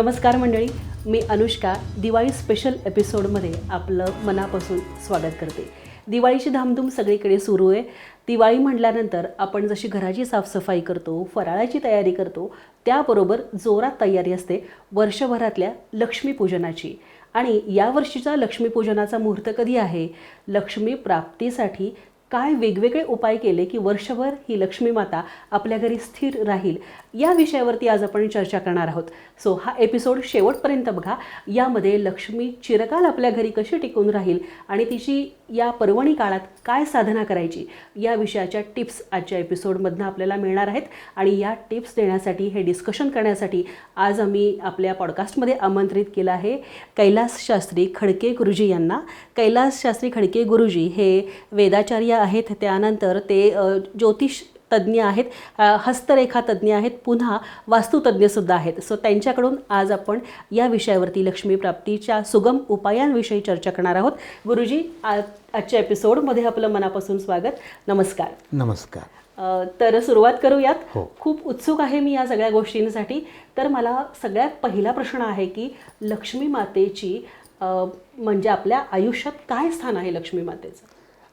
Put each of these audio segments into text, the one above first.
नमस्कार मंडळी मी अनुष्का. दिवाळी स्पेशल एपिसोडमध्ये आपलं मनापासून स्वागत करते. दिवाळीची धामधूम सगळीकडे सुरू आहे. दिवाळी म्हटल्यानंतर आपण जशी घराची साफसफाई करतो फराळाची तयारी करतो त्याबरोबर जोरात तयारी असते वर्षभरातल्या लक्ष्मीपूजनाची. आणि यावर्षीचा लक्ष्मीपूजनाचा मुहूर्त कधी आहे? लक्ष्मी प्राप्तीसाठी काय वेगवेगळे उपाय केले की वर्षभर ही लक्ष्मी माता आपल्या घरी स्थिर राहील? या विषयावरती आज आपण चर्चा करणार आहोत. सो हा एपिसोड शेवटपर्यंत बघा. यामध्ये लक्ष्मी चिरकाल आपल्या घरी कशी टिकून राहील आणि तिची या पर्वणी काळात काय साधना करायची या विषयाच्या टिप्स आजच्या एपिसोडमधनं आपल्याला मिळणार आहेत. आणि या टिप्स देण्यासाठी हे डिस्कशन करण्यासाठी आज आम्ही आपल्या पॉडकास्टमध्ये आमंत्रित केलं आहे कैलास शास्त्री खडके गुरुजी यांना. कैलास शास्त्री खडके गुरुजी हे वेदाचार्य आहेत. त्यानंतर ते ज्योतिष तज्ज्ञ आहेत हस्तरेखा तज्ज्ञ आहेत पुन्हा वास्तुतज्ञसुद्धा आहेत. सो त्यांच्याकडून आज आपण या विषयावरती लक्ष्मी प्राप्तीच्या सुगम उपायांविषयी चर्चा करणार आहोत. गुरुजी आ- आजच्या एपिसोडमध्ये आपलं मनापासून स्वागत. नमस्कार. नमस्कार. तर सुरुवात करूयात. हो. खूप उत्सुक आहे मी या सगळ्या गोष्टींसाठी. तर मला सगळ्यात पहिला प्रश्न आहे की लक्ष्मी मातेची म्हणजे आपल्या आयुष्यात काय स्थान आहे लक्ष्मी मातेचं?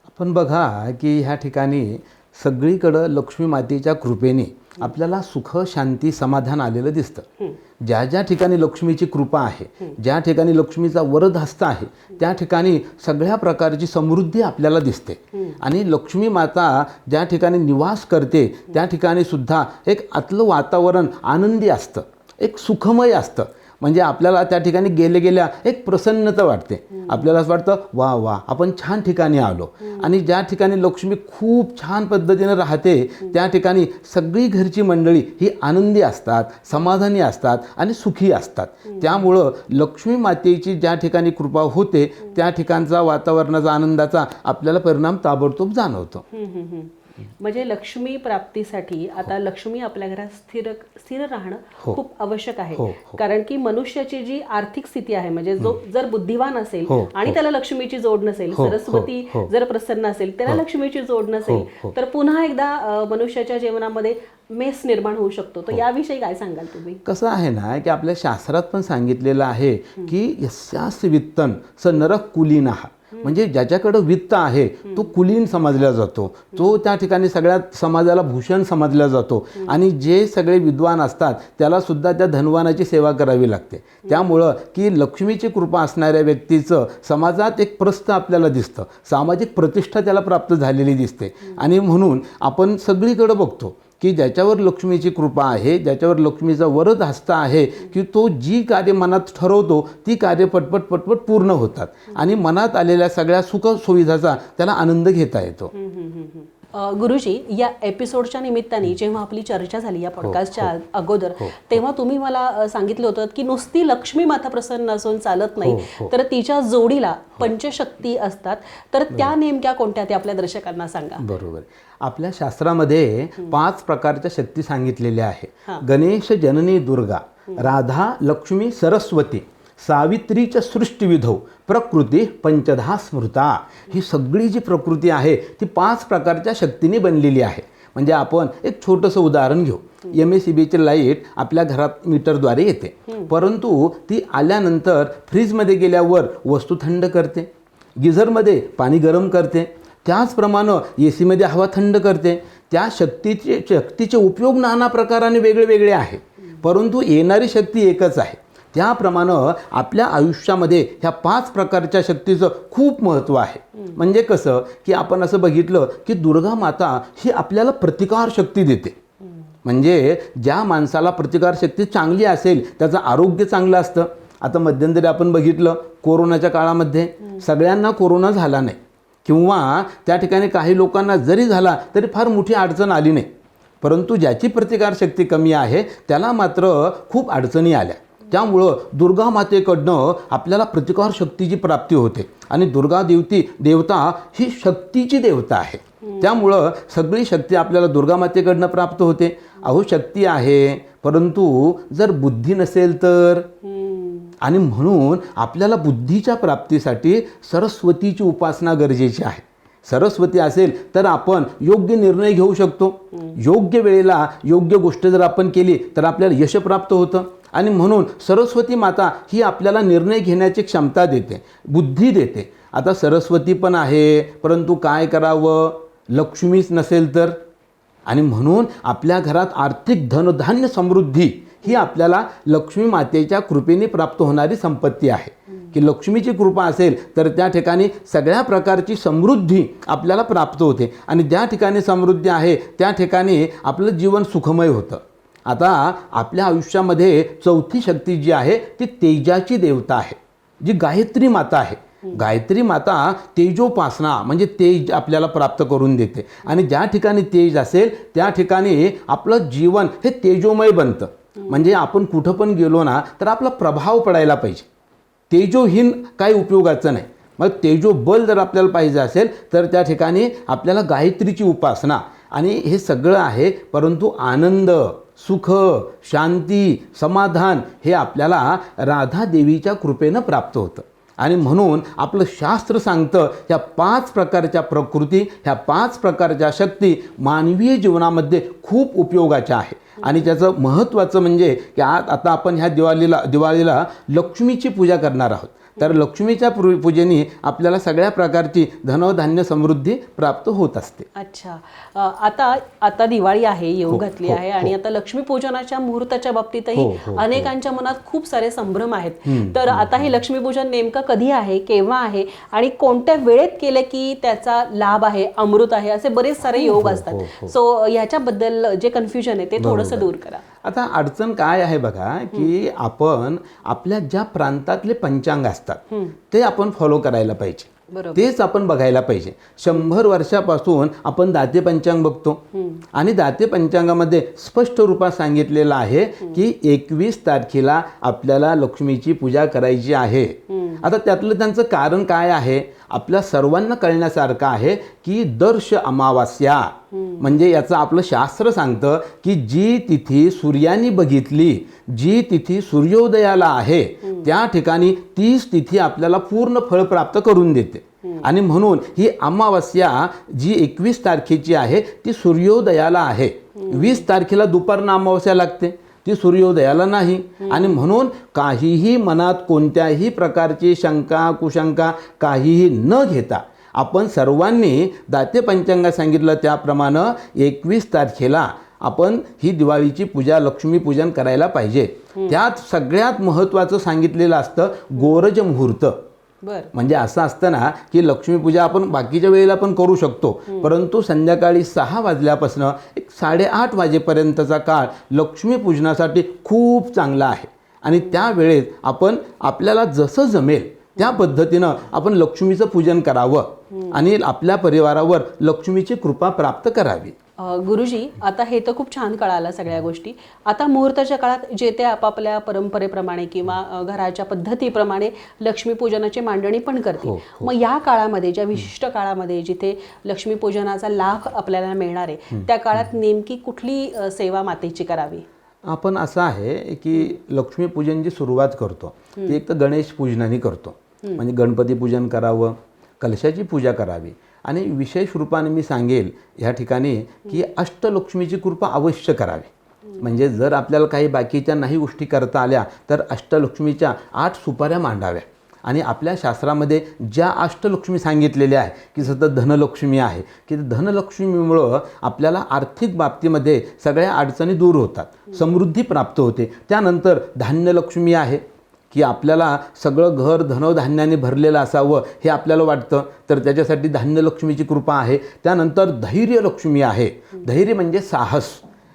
आपण बघा की ह्या ठिकाणी सगळीकडं लक्ष्मी मातेच्या कृपेने आपल्याला सुख शांती समाधान आलेलं दिसतं. ज्या ज्या ठिकाणी लक्ष्मीची कृपा आहे ज्या ठिकाणी लक्ष्मीचा वरद हस्त आहे त्या ठिकाणी सगळ्या प्रकारची समृद्धी आपल्याला दिसते. आणि लक्ष्मी माता ज्या ठिकाणी निवास करते त्या ठिकाणी सुद्धा एक आतलं वातावरण आनंदी असतं एक सुखमय असतं. म्हणजे आपल्याला त्या ठिकाणी गेले गेल्या एक प्रसन्नता वाटते. आपल्याला असं वाटतं वा वा आपण छान ठिकाणी आलो. आणि ज्या ठिकाणी लक्ष्मी खूप छान पद्धतीनं राहते त्या ठिकाणी सगळी घरची मंडळी ही आनंदी असतात समाधानी असतात आणि सुखी असतात. त्यामुळं लक्ष्मी मातेची ज्या ठिकाणी कृपा होते त्या ठिकाणचा वातावरणाचा आनंदाचा आपल्याला परिणाम ताबडतोब जाणवतो. म्हणजे लक्ष्मी प्राप्तीसाठी आता लक्ष्मी आपल्या घरात स्थिर स्थिर राहणं हो. खूप आवश्यक आहे हो, हो. कारण की मनुष्याची जी आर्थिक स्थिती आहे म्हणजे जो जर बुद्धिवान असेल हो, आणि त्याला लक्ष्मीची जोड नसेल हो, हो, सरस्वती हो. जर प्रसन्न असेल त्याला लक्ष्मीची जोड नसेल हो. तर पुन्हा एकदा मनुष्याच्या जीवनामध्ये मेस निर्माण होऊ शकतो हो. तर याविषयी काय सांगाल तुम्ही कसं आहे ना की आपल्या शास्त्रात पण सांगितलेलं आहे की यस्यास वित्तन स नरक कुलीनहा म्हणजे ज्याच्याकडं वित्त आहे तो कुलीन समजला जातो. तो त्या ठिकाणी सगळ्यात समाजाला भूषण समजला जातो. आणि जे सगळे विद्वान असतात त्याला सुद्धा त्या धनवानाची सेवा करावी लागते. त्यामुळं की लक्ष्मीची कृपा असणाऱ्या व्यक्तीचं समाजात एक प्रस्थ आपल्याला दिसतं. सामाजिक प्रतिष्ठा त्याला प्राप्त झालेली दिसते. आणि म्हणून आपण सगळीकडं बघतो. की ज्याच्यावर लक्ष्मीची कृपा आहे ज्याच्यावर लक्ष्मीचा वरद हस्त आहे की तो जी कार्य मनात ठरवतो ती कार्य पटपट पटपट पूर्ण होतात. आणि मनात आलेल्या सगळ्या सुख सुविधाचा त्याला आनंद घेता येतो. गुरुजी या एपिसोडच्या निमित्ताने जेव्हा आपली चर्चा झाली या पॉडकास्टच्या अगोदर तेव्हा तुम्ही मला सांगितलं होतं की नुसती लक्ष्मी माता प्रसन्न असून चालत नाही तर तिच्या जोडीला पंचशक्ती असतात. तर त्या नेमक्या कोणत्या ते आपल्या दर्शकांना सांगा. बरोबर. आपल्या शास्त्रामध्ये पाच प्रकारच्या शक्ती सांगितलेल्या आहे गणेश जननी दुर्गा. राधा लक्ष्मी सरस्वती. सावित्रीच्या सृष्टीविधौ प्रकृती पंचधा स्मृता ही सगळी जी प्रकृती आहे ती पाच प्रकारच्या शक्तीने बनलेली आहे. म्हणजे आपण एक छोटंसं उदाहरण घेऊ. एम एस सी बीची लाइट आपल्या घरात मीटरद्वारे येते. परंतु ती आल्यानंतर फ्रीजमध्ये गेल्यावर वस्तू थंड करते गिझरमध्ये पाणी गरम करते त्याचप्रमाणे ए सीमध्ये हवा थंड करते. त्या शक्तीचे शक्तीचे उपयोग नाना प्रकाराने वेगळे वेगळे आहे. परंतु येणारी शक्ती एकच आहे. त्याप्रमाणे आपल्या आयुष्यामध्ये ह्या पाच प्रकारच्या शक्तीचं खूप महत्त्व आहे. म्हणजे कसं की आपण असं बघितलं की दुर्गा माता ही आपल्याला प्रतिकार शक्ती देते. म्हणजे ज्या माणसाला प्रतिकारशक्ती चांगली असेल त्याचं आरोग्य चांगलं असतं. आता मध्यंतरी आपण बघितलं कोरोनाच्या काळामध्ये सगळ्यांना कोरोना झाला नाही. किंवा त्या ठिकाणी काही लोकांना जरी झाला तरी फार मोठी अडचण आली नाही. परंतु ज्याची प्रतिकारशक्ती कमी आहे त्याला मात्र खूप अडचणी आल्या. त्यामुळं दुर्गा मातेकडनं आपल्याला प्रतिकार शक्तीची प्राप्ती होते. आणि दुर्गा देवती देवता ही शक्तीची देवता आहे. त्यामुळं सगळी शक्ती आपल्याला दुर्गा मातेकडनं प्राप्त होते. अहो शक्ती आहे परंतु जर बुद्धी नसेल तर? आणि म्हणून आपल्याला बुद्धीच्या प्राप्तीसाठी सरस्वतीची उपासना गरजेची आहे. सरस्वती असेल तर आपण योग्य निर्णय घेऊ शकतो. योग्य वेळेला योग्य गोष्ट जर आपण केली तर आपल्याला यश प्राप्त होतं. आणि म्हणून सरस्वती माता ही आपल्याला निर्णय घेण्याची क्षमता देते बुद्धी देते. आता सरस्वती पण आहे परंतु काय करावं? लक्ष्मीच नसेल तर. आणि म्हणून आपल्या घरात आर्थिक धनधान्य समृद्धी ही आपल्याला लक्ष्मी मातेच्या कृपेने प्राप्त होणारी संपत्ती आहे. की लक्ष्मीची कृपा असेल तर त्या ठिकाणी सगळ्या प्रकारची समृद्धी आपल्याला प्राप्त होते. आणि ज्या ठिकाणी समृद्धी आहे त्या ठिकाणी आपलं जीवन सुखमय होतं. आता आपल्या आयुष्यामध्ये चौथी शक्ती जी आहे ती तेजाची देवता आहे जी गायत्री माता आहे. गायत्री माता तेजोपासना म्हणजे तेज आपल्याला प्राप्त करून देते. आणि ज्या ठिकाणी तेज असेल त्या ठिकाणी आपलं जीवन हे तेजोमय बनतं. म्हणजे आपण कुठं पण गेलो ना तर आपला प्रभाव पडायला पाहिजे. तेजोहीन काही उपयोगाचं नाही. मग तेजो बल जर आपल्याला पाहिजे असेल तर त्या ठिकाणी आपल्याला गायत्रीची उपासना. आणि हे सगळं आहे परंतु आनंद. सुख शांती समाधान हे आपल्याला राधा देवीच्या कृपेनं प्राप्त होतं. आणि म्हणून आपलं शास्त्र सांगतं ह्या पाच प्रकारच्या प्रकृती ह्या पाच प्रकारच्या शक्ती मानवीय जीवनामध्ये खूप उपयोगाच्या आहे. आणि त्याचं महत्त्वाचं म्हणजे की आज आता आपण ह्या दिवाळीला दिवाळीला लक्ष्मीची पूजा करणार आहोत. तर लक्ष्मीच्या पूजेने आपल्याला सगळ्या प्रकारची धनधान्य समृद्धी प्राप्त होत असते. अच्छा. आता आता दिवाळी आहे येऊ हो, घातली हो, आहे आणि आता लक्ष्मीपूजनाच्या मुहूर्ताच्या बाबतीतही हो, हो, हो. अनेकांच्या मनात खूप सारे संभ्रम आहेत. तर आता हे लक्ष्मीपूजन नेमकं कधी आहे केव्हा आहे आणि कोणत्या वेळेत केले की त्याचा लाभ आहे अमृत आहे असे बरेच सारे योग हो, असतात. सो ह्याच्याबद्दल जे कन्फ्युजन आहे ते थोडंसं दूर करा. आता अडचण काय आहे बघा की आपण आपल्या ज्या प्रांतातले पंचांग असतात ते आपण फॉलो करायला पाहिजे. तेच आपण बघायला पाहिजे. शंभर वर्षापासून आपण दाते पंचांग बघतो. आणि दाते पंचांगामध्ये स्पष्ट रूपात सांगितलेलं आहे की एकवीस तारखेला आपल्याला लक्ष्मीची पूजा करायची आहे. आता त्यातलं त्यांचं कारण काय आहे? आपल्या सर्वांना कळण्यासारखं आहे की दर्श अमावास्या. म्हणजे याचं आपलं शास्त्र सांगतं की जी तिथी सूर्यानी बघितली जी तिथी सूर्योदयाला आहे त्या ठिकाणी तीच तिथी आपल्याला पूर्ण फळ प्राप्त करून देते. आणि म्हणून ही अमावस्या जी एकवीस तारखेची आहे ती सूर्योदयाला आहे. वीस तारखेला दुपारनं अमावस्या लागते. ती सूर्योदयाला नाही. आणि म्हणून काहीही मनात कोणत्याही प्रकारची शंका कुशंका काहीही न घेता आपण सर्वांनी दाते पंचांगात सांगितलं त्याप्रमाणे एकवीस तारखेला आपण ही दिवाळीची पूजा लक्ष्मी पूजन करायला पाहिजे. त्यात सगळ्यात महत्त्वाचं सांगितलेलं असतं गोरज मुहूर्त म्हणजे असं असतं ना की लक्ष्मीपूजा आपण बाकीच्या वेळेला पण करू शकतो. परंतु संध्याकाळी सहा वाजल्यापासून एक साडेआठ वाजेपर्यंतचा काळ लक्ष्मीपूजनासाठी खूप चांगला आहे. आणि त्या वेळेत आपण आपल्याला जसं जमेल त्या पद्धतीनं आपण लक्ष्मीचं पूजन करावं. आणि आपल्या परिवारावर लक्ष्मीची कृपा प्राप्त करावी. गुरुजी आता हे तर खूप छान कळालं सगळ्या गोष्टी. आता मुहूर्ताच्या काळात जे ते आपापल्या परंपरेप्रमाणे किंवा घराच्या पद्धतीप्रमाणे लक्ष्मीपूजनाची मांडणी पण करते मग या काळामध्ये ज्या विशिष्ट काळामध्ये जिथे लक्ष्मीपूजनाचा लाभ आपल्याला मिळणार आहे त्या काळात नेमकी कुठली सेवा मातेची करावी? आपण असं आहे की लक्ष्मीपूजन जी सुरुवात करतो ती एक तर गणेश पूजनाने करतो. म्हणजे गणपती पूजन करावं कलशाची पूजा करावी. आणि विशेष रूपाने मी सांगेल ह्या ठिकाणी की अष्टलक्ष्मीची कृपा अवश्य करावी. म्हणजे जर आपल्याला काही बाकीच्या नाही गोष्टी करता आल्या तर अष्टलक्ष्मीच्या आठ सुपाऱ्या मांडाव्या. आणि आपल्या शास्त्रामध्ये ज्या अष्टलक्ष्मी सांगितलेल्या आहे की सतत धनलक्ष्मी आहे की धनलक्ष्मीमुळं आपल्याला आर्थिक बाबतीमध्ये सगळ्या अडचणी दूर होतात समृद्धी प्राप्त होते. त्यानंतर धान्यलक्ष्मी आहे की आपल्याला सगळं घर धनधान्याने भरलेलं असावं हे आपल्याला वाटतं. तर त्याच्यासाठी धान्यलक्ष्मीची कृपा आहे. त्यानंतर धैर्यलक्ष्मी आहे. धैर्य म्हणजे साहस.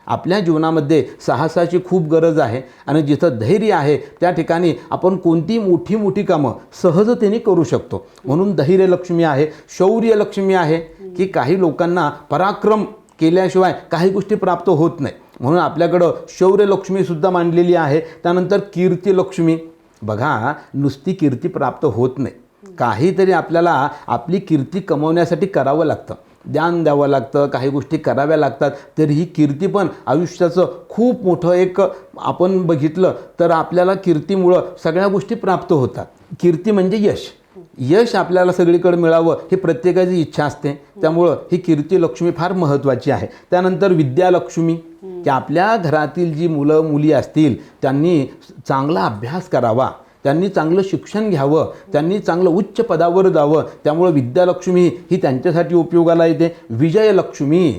आपल्या जीवनामध्ये साहसाची खूप गरज आहे. आणि जिथं धैर्य आहे त्या ठिकाणी आपण कोणती मोठी मोठी कामं सहजतेने करू शकतो. म्हणून धैर्यलक्ष्मी आहे शौर्यलक्ष्मी आहे की काही लोकांना पराक्रम केल्याशिवाय काही गोष्टी प्राप्त होत नाही. म्हणून आपल्याकडं शौर्यलक्ष्मीसुद्धा मांडलेली आहे. त्यानंतर कीर्तीलक्ष्मी. बघा नुसती कीर्ती प्राप्त होत नाही. काहीतरी आपल्याला आपली कीर्ती कमवण्यासाठी करावं लागतं. ध्यान द्यावं लागतं काही गोष्टी कराव्या लागतात तर ही कीर्ती पण आयुष्याचं खूप मोठं एक आपण बघितलं तर आपल्याला कीर्तीमुळं सगळ्या गोष्टी प्राप्त होतात. कीर्ती म्हणजे यश. यश आपल्याला सगळीकडे मिळावं ही प्रत्येकाची इच्छा असते. त्यामुळं ही कीर्ती लक्ष्मी फार महत्त्वाची आहे. त्यानंतर विद्यालक्ष्मी. की आपल्या घरातील जी मुलं मुली असतील त्यांनी चांगला अभ्यास करावा. त्यांनी चांगलं शिक्षण घ्यावं. त्यांनी चांगलं उच्च पदावर जावं. त्यामुळं विद्यालक्ष्मी ही त्यांच्यासाठी उपयोगाला येते. विजयलक्ष्मी.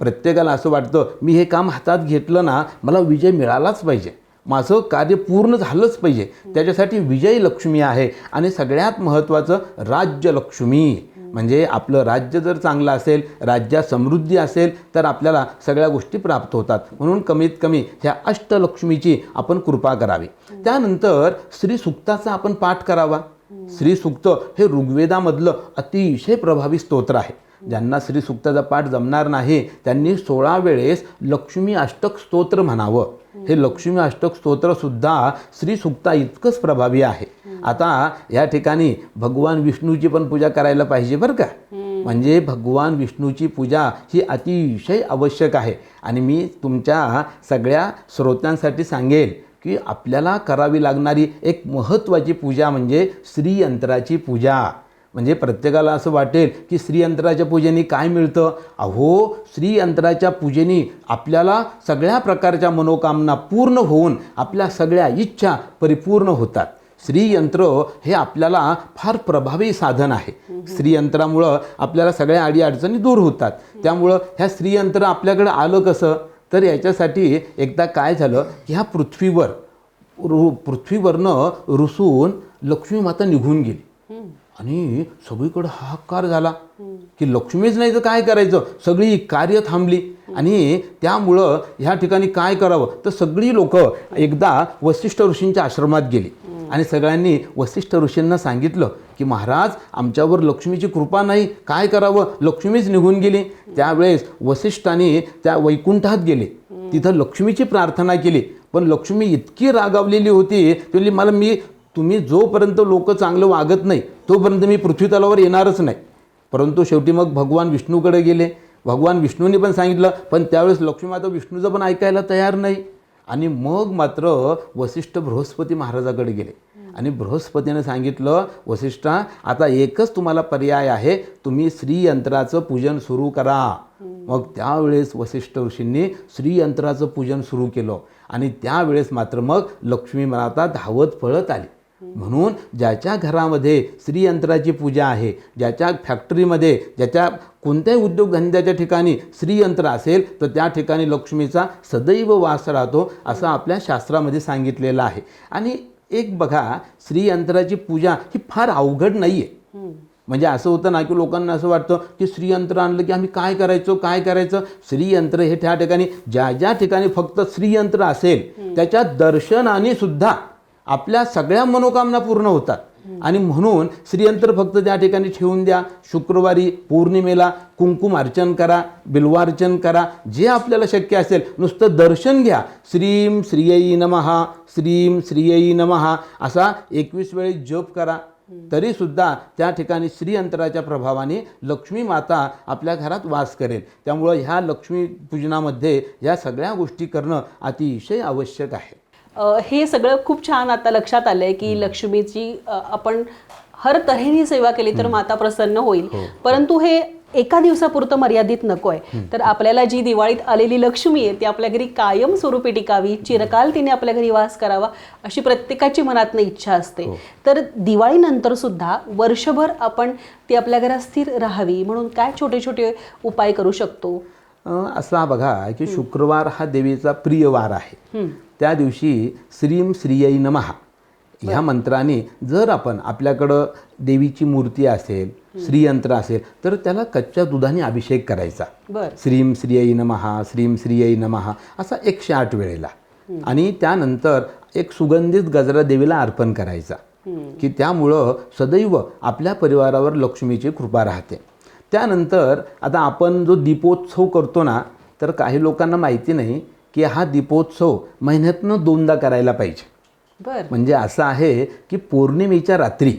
प्रत्येकाला असं वाटतं मी हे काम हातात घेतलं ना मला विजय मिळालाच पाहिजे. माझं कार्य पूर्ण झालंच पाहिजे. त्याच्यासाठी विजयलक्ष्मी आहे. आणि सगळ्यात महत्त्वाचं राज्यलक्ष्मी. म्हणजे आपलं राज्य जर चांगलं असेल राज्यात समृद्धी असेल तर आपल्याला सगळ्या गोष्टी प्राप्त होतात. म्हणून कमीत कमी ह्या अष्टलक्ष्मीची आपण कृपा करावी. त्यानंतर श्री सुक्ताचा आपण पाठ करावा. श्री सुक्त हे ऋग्वेदामधलं अतिशय प्रभावी स्तोत्र आहे. ज्यांना श्री सुक्ताचा पाठ जमणार नाही त्यांनी सोळा वेळेस लक्ष्मी अष्टक स्तोत्र म्हणावं. हे लक्ष्मी अष्टक स्तोत्रसुद्धा श्री सुक्ता इतकंच प्रभावी आहे. आता या ठिकाणी भगवान विष्णूची पण पूजा करायला पाहिजे बरं का? म्हणजे भगवान विष्णूची पूजा ही अतिशय आवश्यक आहे. आणि मी तुमच्या सगळ्या श्रोत्यांसाठी सांगेल की आपल्याला करावी लागणारी एक महत्त्वाची पूजा म्हणजे श्रीयंत्राची पूजा. म्हणजे प्रत्येकाला असं वाटेल की श्रीयंत्राच्या पूजेने काय मिळतं? अहो श्रीयंत्राच्या पूजेने आपल्याला सगळ्या प्रकारच्या मनोकामना पूर्ण होऊन आपल्या सगळ्या इच्छा परिपूर्ण होतात. श्रीयंत्र हे आपल्याला फार प्रभावी साधन आहे. श्रीयंत्रामुळं आपल्याला सगळ्या अडीअडचणी दूर होतात. त्यामुळं ह्या श्रीयंत्र आपल्याकडे आलं कसं? तर याच्यासाठी एकदा काय झालं? की ह्या पृथ्वीवर रु पृथ्वीवरनं रुसून लक्ष्मी माता निघून गेली. आणि सगळीकडे हाहाकार झाला. की लक्ष्मीच नाही तर काय करायचं? सगळी कार्य थांबली. आणि त्यामुळं ह्या ठिकाणी काय करावं? तर सगळी लोक एकदा वसिष्ठ ऋषींच्या आश्रमात गेली. आणि सगळ्यांनी वसिष्ठ ऋषींना सांगितलं की महाराज आमच्यावर लक्ष्मीची कृपा नाही. काय करावं? लक्ष्मीच निघून गेली. त्यावेळेस वसिष्ठांनी त्या वैकुंठात गेले. तिथं लक्ष्मीची प्रार्थना केली. पण लक्ष्मी इतकी रागावलेली होती. म्हणली मला मी तुम्ही जोपर्यंत लोक चांगलं वागत नाही तोपर्यंत मी पृथ्वी तलावर येणारच नाही. परंतु शेवटी मग भगवान विष्णूकडे गेले. भगवान विष्णूने पण सांगितलं पण त्यावेळेस लक्ष्मी माता विष्णूचं पण ऐकायला तयार नाही. आणि मग मात्र वसिष्ठ बृहस्पती महाराजाकडे गेले. आणि बृहस्पतीने सांगितलं वसिष्ठा आता एकच तुम्हाला पर्याय आहे. तुम्ही श्रीयंत्राचं पूजन सुरू करा. मग त्यावेळेस वसिष्ठ ऋषींनी श्रीयंत्राचं पूजन सुरू केलं. आणि त्यावेळेस मात्र मग लक्ष्मी माता धावत पळत आली. म्हणून ज्याच्या घरामध्ये स्त्रीयंत्राची पूजा आहे ज्याच्या फॅक्टरीमध्ये ज्याच्या कोणत्याही उद्योगधंद्याच्या ठिकाणी श्रीयंत्र असेल तर त्या ठिकाणी लक्ष्मीचा सदैव वास राहतो असं आपल्या शास्त्रामध्ये सांगितलेलं आहे. आणि एक बघा स्त्रीयंत्राची पूजा ही फार अवघड नाही आहे म्हणजे असं होतं ना की लोकांना असं वाटतं की श्रीयंत्र आणलं की आम्ही काय करायचो काय करायचं? श्रीयंत्र हे त्या ठिकाणी ज्या ज्या ठिकाणी फक्त श्रीयंत्र असेल त्याच्या दर्शनाने सुद्धा आपल्या सगळ्या मनोकामना पूर्ण होतात. आणि म्हणून श्रीयंत्र फक्त त्या ठिकाणी ठेवून द्या. शुक्रवारी पौर्णिमेला कुंकुम अर्चन करा बिल्वार्चन करा. जे आपल्याला शक्य असेल नुसतं दर्शन घ्या. श्रीम श्रियई नमहा श्रीम श्रियई नमहा असा एकवीस वेळी जप करा. तरी सुद्धा त्या ठिकाणी श्रीयंत्राच्या प्रभावाने लक्ष्मी माता आपल्या घरात वास करेल. त्यामुळं ह्या लक्ष्मीपूजनामध्ये या सगळ्या गोष्टी करणं अतिशय आवश्यक आहे. हे सगळं खूप छान आता लक्षात आलंय की लक्ष्मीची आपण हर तऱ्हेने सेवा केली तर माता प्रसन्न होईल. परंतु हे एका दिवसापुरतं मर्यादित नकोय. तर आपल्याला जी दिवाळीत आलेली लक्ष्मी आहे ती आपल्या घरी कायम स्वरूपी टिकावी चिरकाल तिने आपल्या घरी वास करावा अशी प्रत्येकाची मनातनं इच्छा असते. तर दिवाळीनंतर सुद्धा वर्षभर आपण ती आपल्या घरात स्थिर राहावी म्हणून काय छोटे छोटे उपाय करू शकतो? असा बघा की शुक्रवार हा देवीचा प्रिय वार आहे. त्या दिवशी श्रीम श्रियई नमहा ह्या मंत्राने जर आपण आपल्याकडं देवीची मूर्ती असेल श्रीयंत्र असेल तर त्याला कच्च्या दुधाने अभिषेक करायचा. श्रीम श्रियई नमहा श्रीम श्रियई नमहा असा एकशे आठ वेळेला. आणि त्यानंतर एक सुगंधित गजरा देवीला अर्पण करायचा. की त्यामुळं सदैव आपल्या परिवारावर लक्ष्मीची कृपा राहते. त्यानंतर आता आपण जो दीपोत्सव करतो ना तर काही लोकांना माहिती नाही की हा दीपोत्सव महिन्यातनं दोनदा करायला पाहिजे. बर. म्हणजे असं आहे की पौर्णिमेच्या रात्री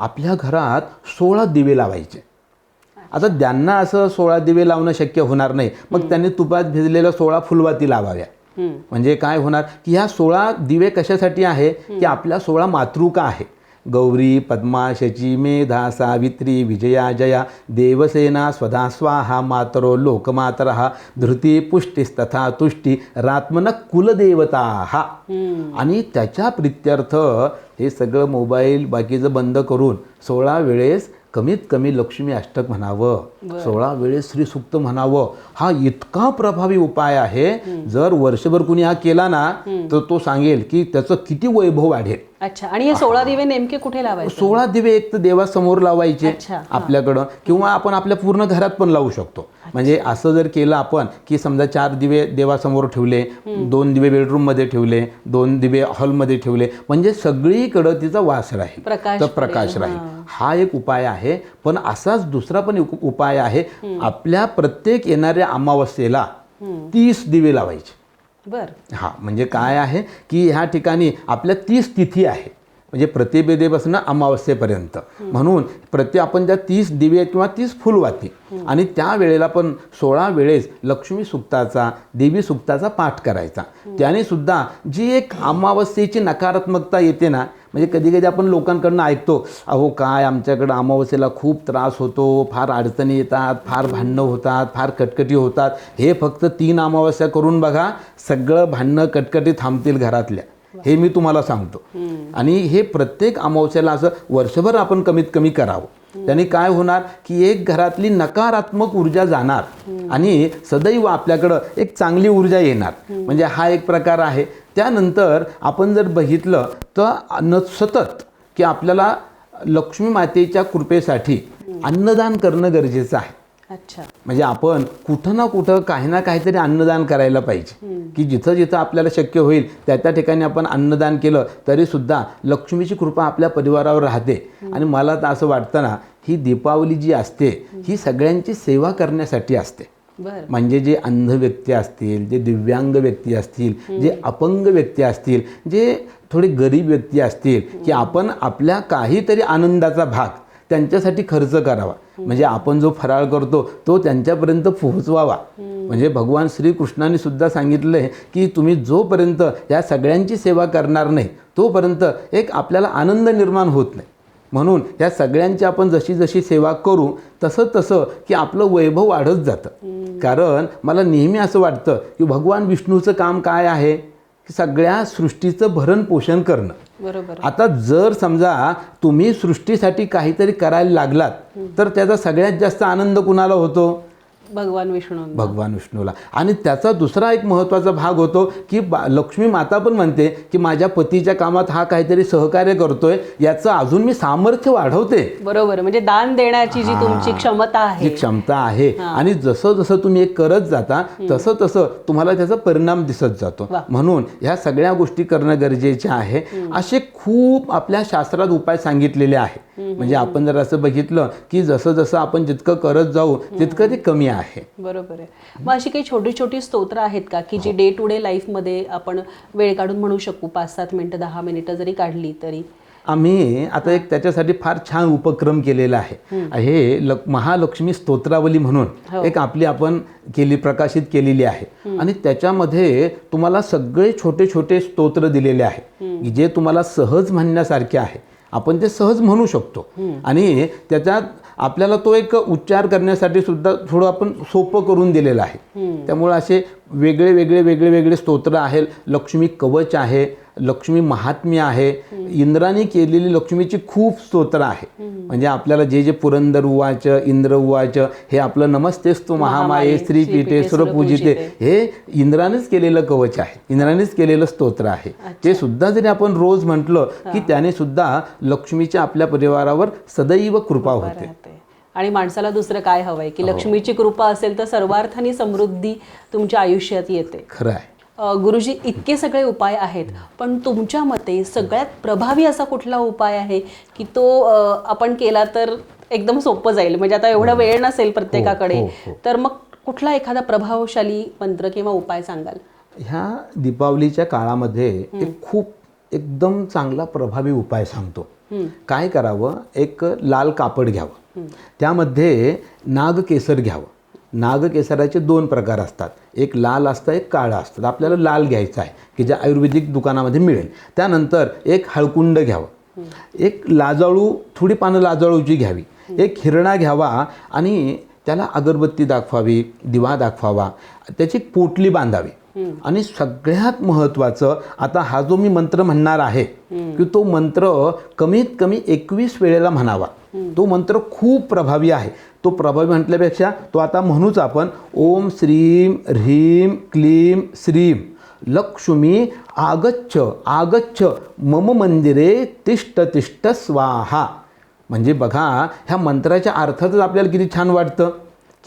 आपल्या घरात सोळा दिवे लावायचे. आता ज्यांना असं सोळा दिवे लावणं शक्य होणार नाही. मग त्यांनी तुपात भिजलेल्या सोळा फुलवाती लावाव्या. म्हणजे काय होणार? की ह्या सोळा दिवे कशासाठी आहे? की आपल्या सोळा मातृका आहे. गौरी पद्मा शची मेधा सावित्री विजया जया देवसेना स्वधा स्वाहा मातरो लोकमातरः धृती पुष्टीस्तथा तुष्टी रात्मन कुलदेवता. आणि त्याच्या प्रित्यर्थ हे सगळं मोबाईल बाकीचं बंद करून सोळा वेळेस कमीत कमी लक्ष्मी अष्टक म्हणावं. सोळा वेळेस श्री सुक्त म्हणावं. हा इतका प्रभावी उपाय आहे. जर वर्षभर कुणी हा केला ना तर तो सांगेल की त्याचं किती वैभव वाढेल. अच्छा आणि हे सोळा दिवे नेमके कुठे लावायचे? सोळा दिवे एक तर देवासमोर लावायचे आपल्याकडं किंवा आपण आपल्या पूर्ण घरात पण लावू शकतो. म्हणजे असं जर केलं आपण की समजा चार दिवे देवासमोर ठेवले दोन दिवे बेडरूममध्ये ठेवले दोन दिवे हॉलमध्ये ठेवले म्हणजे सगळीकडं तिचा वास राहील. प्रकाश तर प्रकाश राहील. हा. एक उपाय आहे. पण असाच दुसरा पण एक उपाय आहे? आपल्या प्रत्येक येणाऱ्या अमावस्येला तीस दिवे लावायचे. बर. हा म्हणजे काय आहे? की ह्या ठिकाणी आपल्या तीस तिथी आहे. म्हणजे प्रतिभेदेपासून अमावस्येपर्यंत. म्हणून प्रति आपण त्या तीस दिवे किंवा तीस फुलवाती आणि त्या वेळेला पण सोळा वेळेस लक्ष्मी सुक्ताचा देवी सुक्ताचा पाठ करायचा. त्याने सुद्धा जी एक अमावस्येची नकारात्मकता येते ना म्हणजे कधी कधी आपण लोकांकडनं ऐकतो अहो काय आमच्याकडं अमावस्येला खूप त्रास होतो फार अडचणी येतात फार भांडणं होतात फार कटकटी होतात. हे फक्त तीन अमावस्या करून बघा सगळं भांडणं कटकटी थांबतील घरातल्या. हे मी तुम्हाला सांगतो. आणि हे प्रत्येक अमावस्याला असं वर्षभर आपण कमीत कमी करावं. त्याने काय होणार की एक घरातली नकारात्मक ऊर्जा जाणार आणि सदैव आपल्याकडं एक चांगली ऊर्जा येणार. म्हणजे हा एक प्रकार आहे. त्यानंतर आपण जर बघितलं तर न सतत की आपल्याला लक्ष्मी मातेच्या कृपेसाठी अन्नदान करणं गरजेचं आहे. अच्छा. म्हणजे आपण कुठं ना कुठं काही ना काहीतरी अन्नदान करायला पाहिजे. की जिथं जिथं आपल्याला शक्य होईल त्या त्या ठिकाणी आपण अन्नदान केलं तरी सुद्धा लक्ष्मीची कृपा आपल्या परिवारावर राहते. आणि मला तर असं वाटतं ना ही दीपावली जी असते ही सगळ्यांची सेवा करण्यासाठी असते. म्हणजे जे अंध व्यक्ती असतील जे दिव्यांग व्यक्ती असतील जे अपंग व्यक्ती असतील जे थोडी गरीब व्यक्ती असतील की आपण आपल्या काहीतरी आनंदाचा भाग त्यांच्यासाठी खर्च करावा. म्हणजे आपण जो फराळ करतो तो त्यांच्यापर्यंत पोहोचवावा. म्हणजे भगवान श्रीकृष्णाने सुद्धा सांगितलं आहे की तुम्ही जोपर्यंत या सगळ्यांची सेवा करणार नाही तोपर्यंत एक आपल्याला आनंद निर्माण होत नाही. म्हणून या सगळ्यांची आपण जशी जशी सेवा करू तसं तसं की आपलं वैभव वाढत जातं. कारण मला नेहमी असं वाटतं की भगवान विष्णूचं काम काय आहे? की सगळ्या सृष्टीचं भरण पोषण करणं. बरोबर. आता जर समजा तुम्ही सृष्टीसाठी काहीतरी करायला लागलात तर त्याचा सगळ्यात जास्त आनंद कुणाला होतो? भगवान विष्णू भगवान विष्णूला. आणि त्याचा दुसरा एक महत्त्वाचा भाग होतो की बा लक्ष्मी माता पण म्हणते की माझ्या पतीच्या कामात हा काहीतरी सहकार्य करतोय याचं अजून मी सामर्थ्य वाढवते. बरोबर म्हणजे दान देण्याची जी तुमची क्षमता जी आहे क्षमता आहे. आणि जसं जसं तुम्ही एक करत जाता तसं तसं तुम्हाला त्याचा परिणाम दिसत जातो. म्हणून ह्या सगळ्या गोष्टी करणं गरजेचे आहे. असे खूप आपल्या शास्त्रात उपाय सांगितलेले आहे म्हणजे आपण जर असं बघितलं की जसं जसं आपण जितकं करत जाऊ तितकं ते कमी आहे. बरोबर आहे. मग अशी काही छोटी छोटी स्तोत्र आहेत का? की जी डे टू डे लाईफमध्ये आपण वेळ काढून म्हणू शकू? पाच सात मिनिटं दहा मिनिटं जरी काढली तरी. आम्ही आता एक त्याच्यासाठी फार छान उपक्रम केलेला आहे. हे लक महालक्ष्मी स्तोत्रावली म्हणून एक आपली आपण केली प्रकाशित केलेली आहे. आणि त्याच्यामध्ये तुम्हाला सगळे छोटे छोटे स्तोत्र दिलेले आहे जे तुम्हाला सहज म्हणण्यासारखे आहे. आपण ते सहज म्हणू शकतो. आणि त्याच्यात आपल्याला तो एक उच्चार करण्यासाठी सुद्धा थोडं आपण सोपं करून दिलेलं आहे. त्यामुळे असे वेगळे वेगळे वेगळे वेगळे स्तोत्र आहे लक्ष्मी कवच आहे लक्ष्मी महात्म्य आहे. इंद्राने केलेली लक्ष्मीची खूप स्तोत्र आहे. म्हणजे आपल्याला जे जे पुरंदर उवाच इंद्र उवाच हे आपलं नमस्तेस्तु महामाये श्री पीठे सुरपूजिते. हे इंद्रानेच केलेलं कवच आहे. इंद्रानेच केलेलं स्तोत्र आहे. ते सुद्धा जरी आपण रोज म्हटलं की त्याने सुद्धा लक्ष्मीच्या आपल्या परिवारावर सदैव कृपा होते. आणि माणसाला दुसरं काय हवंय? की लक्ष्मीची कृपा असेल तर सर्वार्थाने समृद्धी तुमच्या आयुष्यात येते. खरं आहे गुरुजी इतके सगळे उपाय आहेत पण तुमच्या मते सगळ्यात प्रभावी असा कुठला उपाय आहे? की तो आपण केला तर एकदम सोपं जाईल. म्हणजे आता एवढा वेळ नसेल प्रत्येकाकडे. हो, तर मग कुठला एखादा प्रभावशाली मंत्र किंवा उपाय सांगाल? ह्या दीपावलीच्या काळामध्ये एक खूप एकदम चांगला प्रभावी उपाय सांगतो. काय करावं? एक लाल कापड घ्यावं. त्यामध्ये नागकेसर घ्यावं. नागकेसराचे दोन प्रकार असतात. एक लाल असतं एक काळं असतं. आपल्याला लाल घ्यायचं आहे की जे आयुर्वेदिक दुकानामध्ये मिळेल. त्यानंतर एक हळकुंड घ्यावं. एक लाजाळू थोडी पानं लाजाळूची घ्यावी. एक हिरणा घ्यावा आणि त्याला अगरबत्ती दाखवावी दिवा दाखवावा. त्याची पोटली बांधावी. आणि सगळ्यात महत्त्वाचं आता हा जो मी मंत्र म्हणणार आहे की तो मंत्र कमीत कमी एकवीस वेळेला म्हणावा. तो मंत्र खूप प्रभावी आहे. तो प्रभावी म्हटल्यापेक्षा तो आता म्हणूच आपण ओम श्रीम ह्रीम क्लीम श्रीम लक्ष्मी आगच्छ आगच्छ मम मंदिरे तिष्ठ तिष्ठ स्वाहा. म्हणजे बघा ह्या मंत्राच्या अर्थातच आपल्याला किती छान वाटतं.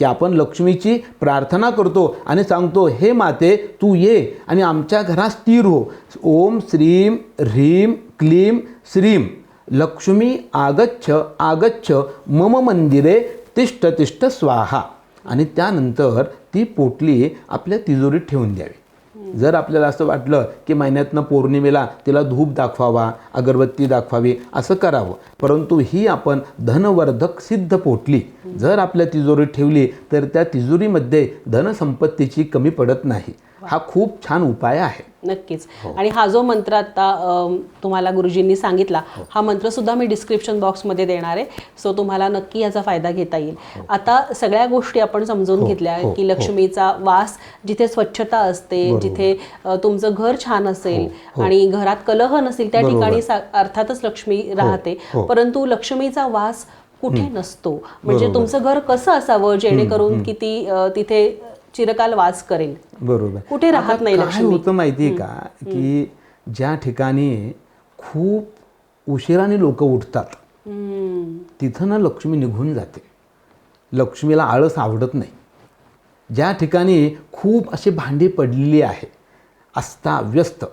की आपण लक्ष्मीची प्रार्थना करतो आणि सांगतो हे माते तू ये आणि आमच्या घरात स्थिर हो. ओम श्रीम ह्रीम क्लीम श्रीम लक्ष्मी आगच्छ आगच्छ मम मंदिरे तिष्ठ तिष्ठ स्वाहा. आणि त्यानंतर ती पोटली आपल्या तिजोरीत ठेवून द्यावी. जर आपल्याला असं वाटलं की महिन्यातनं पौर्णिमेला तिला धूप दाखवावा अगरबत्ती दाखवावी असं करावं. परंतु ही आपण धनवर्धक सिद्ध पोटली जर आपल्या तिजोरीत ठेवली तर त्या तिजोरीमध्ये धनसंपत्तीची कमी पडत नाही. हा खूप छान उपाय आहे. नक्कीच. आणि हा जो मंत्र आता तुम्हाला गुरुजींनी सांगितला हा. मंत्र सुद्धा मी डिस्क्रिप्शन बॉक्समध्ये देणार आहे. सो तुम्हाला नक्की याचा फायदा घेता येईल. आता सगळ्या गोष्टी आपण समजून घेतल्या. हो, की लक्ष्मीचा वास जिथे स्वच्छता असते जिथे तुमचं घर छान असेल आणि घरात कलह नसेल त्या हो. ठिकाणी अर्थातच लक्ष्मी राहते. हो. परंतु लक्ष्मीचा वास कुठे नसतो. म्हणजे तुमचं घर कसं असावं जेणेकरून की ती तिथे चिरकाल वास करेल. बरोबर. कुठे राहत नाही काय? होतं माहिती आहे का? की ज्या ठिकाणी खूप उशिराने लोक उठतात. तिथं ना लक्ष्मी निघून जाते. लक्ष्मीला आळस आवडत नाही. ज्या ठिकाणी खूप अशी भांडी पडलेली आहे अस्ता व्यस्त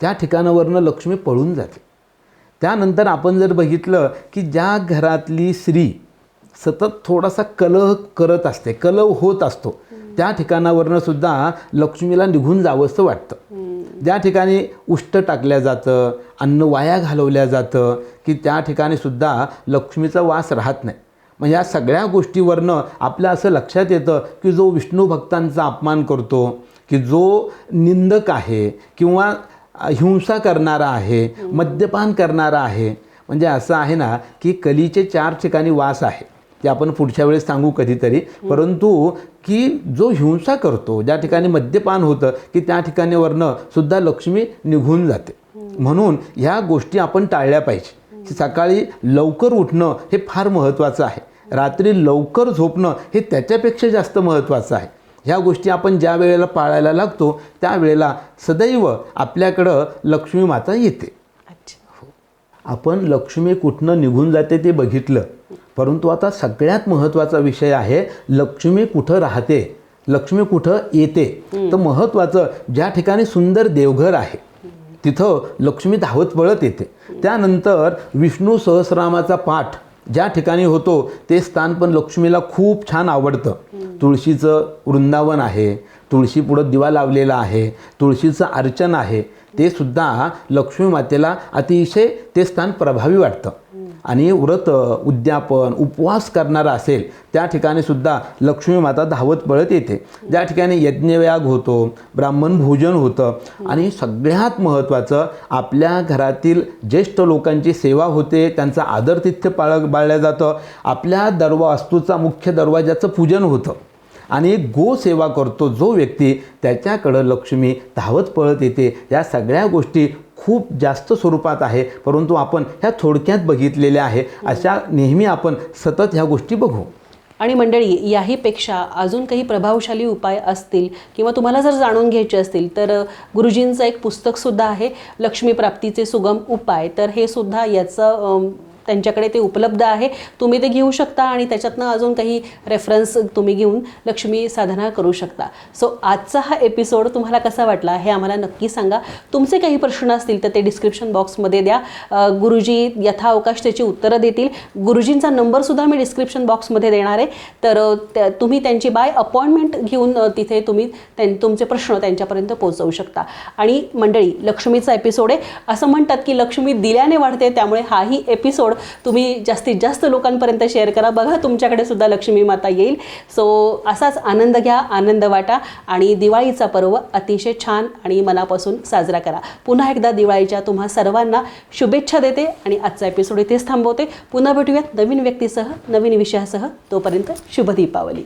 त्या ठिकाणावरनं लक्ष्मी पळून जाते. त्यानंतर आपण जर बघितलं की ज्या घरातली स्त्री सतत थोडासा कलह करत असते कलह होत असतो त्या ठिकाणावरनं सुद्धा लक्ष्मीला निघून जावंसं वाटतं. ज्या ठिकाणी उष्ट टाकल्या जातं अन्न वाया घालवल्या जातं की त्या ठिकाणी सुद्धा लक्ष्मीचा वास राहत नाही. मग या सगळ्या गोष्टीवरनं आपल्या असं लक्षात येतं की जो विष्णू भक्तांचा अपमान करतो की जो निंदक आहे किंवा हिंसा करणारा आहे मद्यपान करणारा आहे म्हणजे असं आहे ना की कलीचे चार ठिकाणी वास आहे. ते आपण पुढच्या वेळेस सांगू कधीतरी. परंतु की जो हिंसा करतो ज्या ठिकाणी मद्यपान होतं की त्या ठिकाणी वरनं सुद्धा लक्ष्मी निघून जाते. म्हणून ह्या गोष्टी आपण टाळल्या पाहिजे. सकाळी लवकर उठणं हे फार महत्त्वाचं आहे. रात्री लवकर झोपणं हे त्याच्यापेक्षा जास्त महत्त्वाचं आहे. ह्या गोष्टी आपण ज्या वेळेला पाळायला लागतो त्यावेळेला सदैव आपल्याकडं लक्ष्मी माता येते. आपण लक्ष्मी कुठनं निघून जाते ते बघितलं परंतु आता सगळ्यात महत्त्वाचा विषय आहे लक्ष्मी कुठं राहते? लक्ष्मी कुठं येते? तर महत्त्वाचं ज्या ठिकाणी सुंदर देवघर आहे तिथं लक्ष्मी धावत पळत येते. त्यानंतर विष्णू सहस्रामाचा पाठ ज्या ठिकाणी होतो ते स्थान पण लक्ष्मीला खूप छान आवडतं. तुळशीचं वृंदावन आहे तुळशी पुढं दिवा लावलेला आहे तुळशीचं अर्चन आहे ते सुद्धा लक्ष्मी मातेला अतिशय ते स्थान प्रभावी वाटतं. आणि व्रत उद्यापन उपवास करणारा असेल त्या ठिकाणी सुद्धा लक्ष्मी माता धावत पळत येते. ज्या ठिकाणी यज्ञव्याग होतो ब्राह्मण भोजन होतं आणि सगळ्यात महत्त्वाचं आपल्या घरातील ज्येष्ठ लोकांची सेवा होते त्यांचा आदरतिथ्य पाळ पाळलं जातं. आपल्या दरवा वास्तूचा मुख्य दरवाजाचं पूजन होतं. आणि गो सेवा करतो जो व्यक्ती त्याच्याकडं लक्ष्मी धावत पळत येते. या सगळ्या गोष्टी खूप जास्त स्वरूपात आहे परंतु आपण ह्या थोडक्यात बघितलेल्या आहे. अशा नेहमी आपण सतत ह्या गोष्टी बघू. आणि मंडळी याहीपेक्षा अजून काही प्रभावशाली उपाय असतील किंवा तुम्हाला जर जाणून घ्यायचे असतील तर गुरुजींचं एक पुस्तकसुद्धा आहे लक्ष्मी प्राप्तीचे सुगम उपाय. तर हे सुद्धा याचं त्यांच्याकडे ते उपलब्ध आहे. तुम्ही ते घेऊ शकता आणि त्याच्यातनं अजून काही रेफरन्स तुम्ही घेऊन लक्ष्मी साधना करू शकता. सो आजचा हा एपिसोड तुम्हाला कसा वाटला हे आम्हाला नक्की सांगा. तुमचे काही प्रश्न असतील तर ते डिस्क्रिप्शन बॉक्समध्ये द्या. गुरुजी गुरुजी यथाअवकाश त्याची उत्तरं देतील. गुरुजींचा नंबरसुद्धा मी डिस्क्रिप्शन बॉक्समध्ये देणार आहे. तर त्या- तुम्ही त्यांची बाय अपॉइंटमेंट घेऊन तिथे तुम्ही त्यां तुमचे प्रश्न त्यांच्यापर्यंत पोहोचवू शकता. आणि मंडळी लक्ष्मीचा एपिसोड आहे. असं म्हणतात की लक्ष्मी दिल्याने वाढते त्यामुळे हाही एपिसोड एपिसोड तुम्ही जास्तीत जास्त लोकांपर्यंत शेअर करा. बघा तुमच्याकडे सुद्धा लक्ष्मी माता येईल. सो असाच आनंद घ्या आनंद वाटा आणि दिवाळीचा पर्व अतिशय छान आणि मनापासून साजरा करा. पुन्हा एकदा दिवाळीच्या तुम्हा सर्वांना शुभेच्छा देते आणि आजचा एपिसोड इथेच थांबवते. पुन्हा भेटूयात नवीन व्यक्तीसह नवीन विषयासह. तोपर्यंत शुभ दीपावली.